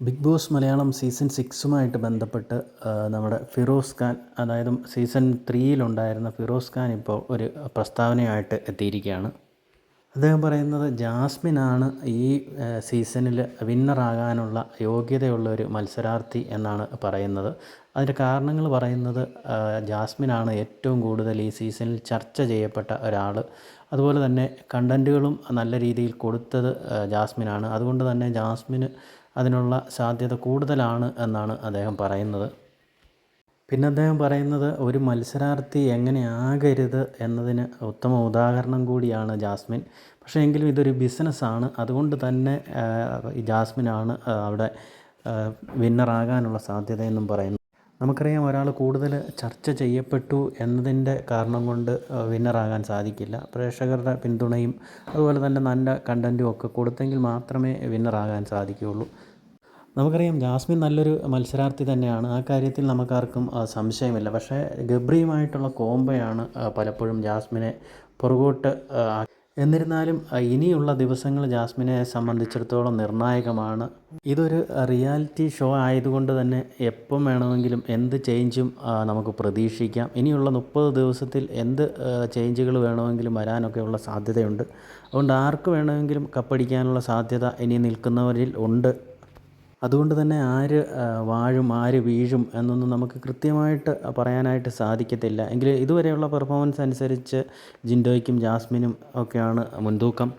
Big Boss Malayalam season സിക്സുമായിട്ട് ബന്ധപ്പെട്ട് നമ്മുടെ ഫിറോസ് ഖാൻ അതായത് സീസൺ ത്രീയിലുണ്ടായിരുന്ന ഫിറോസ് ഖാൻ ഇപ്പോൾ ഒരു പ്രസ്താവനയായിട്ട് എത്തിയിരിക്കുകയാണ്. അദ്ദേഹം പറയുന്നത് ജാസ്മിനാണ് ഈ സീസണിൽ വിന്നറാകാനുള്ള യോഗ്യതയുള്ള ഒരു മത്സരാർത്ഥി എന്നാണ് പറയുന്നത്. അതിന്റെ കാരണങ്ങൾ പറയുന്നത് ജാസ്മിനാണ് ഏറ്റവും കൂടുതൽ ഈ സീസണിൽ ചർച്ച ചെയ്യപ്പെട്ട ഒരാൾ അതുപോലെ തന്നെ കണ്ടന്റുകളും നല്ല രീതിയിൽ കൊടുത്തത് ജാസ്മിനാണ്. അതുകൊണ്ട് തന്നെ ജാസ്മിന് അതിനുള്ള സാധ്യത കൂടുതലാണ് എന്നാണ് അദ്ദേഹം പറയുന്നത്. പിന്നെ അദ്ദേഹം പറയുന്നത് ഒരു മത്സരാർത്ഥി എങ്ങനെ ആകരുത് എന്നതിന് ഉത്തമ ഉദാഹരണം കൂടിയാണ് ജാസ്മിൻ. പക്ഷേ എങ്കിലും ഇതൊരു ബിസിനസ്സാണ്. അതുകൊണ്ട് തന്നെ ജാസ്മിനാണ് അവിടെ വിന്നറാകാനുള്ള സാധ്യതയെന്നും പറയുന്നു. നമുക്കറിയാം ഒരാൾ കൂടുതൽ ചർച്ച ചെയ്യപ്പെട്ടു എന്നതിന്റെ കാരണം കൊണ്ട് വിന്നറാകാൻ സാധിക്കില്ല. പ്രേക്ഷകരുടെ പിന്തുണയും അതുപോലെ തന്നെ നല്ല കണ്ടന്റും ഒക്കെ കൊടുത്തെങ്കിൽ മാത്രമേ വിന്നറാകാൻ സാധിക്കുകയുള്ളൂ. നമുക്കറിയാം ജാസ്മിൻ നല്ലൊരു മത്സരാർത്ഥി തന്നെയാണ്. ആ കാര്യത്തിൽ നമുക്കാർക്കും സംശയമില്ല. പക്ഷേ ഗബ്രിയുമായിട്ടുള്ള കോംബയാണ് പലപ്പോഴും ജാസ്മിനെ പുറകോട്ട് എന്നിരുന്നാലും ഇനിയുള്ള ദിവസങ്ങൾ ജാസ്മിനെ സംബന്ധിച്ചിടത്തോളം നിർണായകമാണ്. ഇതൊരു റിയാലിറ്റി ഷോ ആയതുകൊണ്ട് തന്നെ എപ്പം വേണമെങ്കിലും എന്ത് ചേഞ്ചും നമുക്ക് പ്രതീക്ഷിക്കാം. ഇനിയുള്ള മുപ്പത് ദിവസത്തിൽ എന്ത് ചേഞ്ചുകൾ വേണമെങ്കിലും വരാനൊക്കെയുള്ള സാധ്യതയുണ്ട്. അതുകൊണ്ട് ആർക്ക് വേണമെങ്കിലും കപ്പടിക്കാനുള്ള സാധ്യത ഇനി നിൽക്കുന്നവരിൽ ഉണ്ട്. അതുകൊണ്ട് തന്നെ ആര് വാഴും ആര് വീഴും എന്നൊന്നും നമുക്ക് കൃത്യമായിട്ട് പറയാനായിട്ട് സാധിക്കത്തില്ല. എങ്കിലും ഇതുവരെയുള്ള പെർഫോമൻസ് അനുസരിച്ച് ജിൻഡോയ്ക്കും ജാസ്മിനും ഒക്കെയാണ് മുൻതൂക്കം.